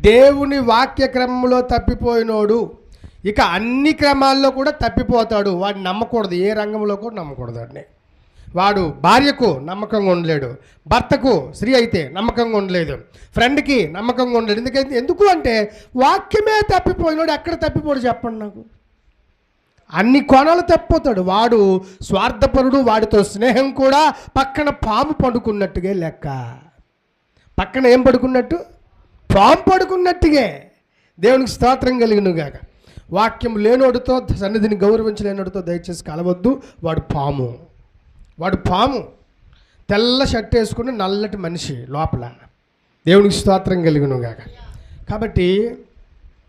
దేవుని వాక్య క్రమంలో తప్పిపోయినోడు ఇక అన్ని క్రమాల్లో కూడా తప్పిపోతాడు. వాడిని నమ్మకూడదు ఏ రంగంలో కూడా నమ్మకూడదు వాడిని. వాడు భార్యకు నమ్మకంగా ఉండలేడు భర్తకు స్త్రీ అయితే నమ్మకంగా ఉండలేదు ఫ్రెండ్కి నమ్మకంగా ఉండలేడు. ఎందుకంటే ఎందుకు అంటే వాక్యమే తప్పిపోయినోడు ఎక్కడ తప్పిపోడు చెప్పండి నాకు. అన్ని కోణాలు తప్పిపోతాడు. వాడు స్వార్థపరుడు వాడితో స్నేహం కూడా పక్కన పాము పండుకున్నట్టుగా లెక్క. పక్కన ఏం పడుకున్నట్టు? పాము పడుకున్నట్టుగా దేవునికి స్తోత్రం కలిగిన గాక. వాక్యం లేనోడితో సన్నిధిని గౌరవించలేనోడితో దయచేసి కలవద్దు. వాడు పాము. వాడు పాము. తెల్ల షర్ట్ వేసుకుని నల్లటి మనిషి లోపల. దేవునికి స్తోత్రం కలిగిన గాక. కాబట్టి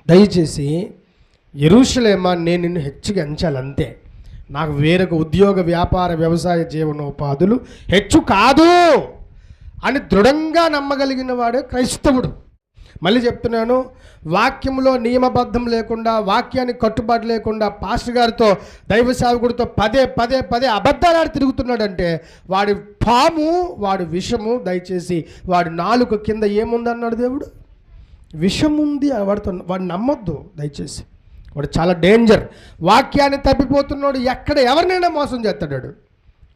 దయచేసి ఎరుషలేమా నేను నిన్ను హెచ్చుగా ఎంచాలి అంతే. నాకు వేరొక ఉద్యోగ వ్యాపార వ్యవసాయ జీవనోపాధులు హెచ్చు కాదు అని దృఢంగా నమ్మగలిగిన వాడే క్రైస్తవుడు. మళ్ళీ చెప్తున్నాను వాక్యంలో నియమబద్ధం లేకుండా వాక్యానికి కట్టుబాటు లేకుండా పాస్టర్ గారితో దైవ సేవకుడితో పదే పదే పదే అబద్ధాలు తిరుగుతున్నాడంటే వాడి పాము వాడి విషము దయచేసి వాడి నాలుగు కింద ఏముందన్నాడు దేవుడు? విషం ఉంది వాడితో వాడు నమ్మొద్దు దయచేసి. వాడు చాలా డేంజర్. వాక్యాన్ని తప్పిపోతున్నాడు ఎక్కడ ఎవరినైనా మోసం చేస్తాడు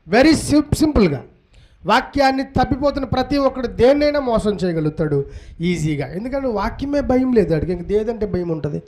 వెరీ సింపుల్గా వాక్యాన్ని తప్పిపోతున్న ప్రతి ఒక్కడు దేన్నైనా మోసం చేయగలుగుతాడు. ఈజీగా ఎందుకంటే వాక్యమే భయం లేదు అడిగి ఇంక దేదంటే భయం ఉంటుంది?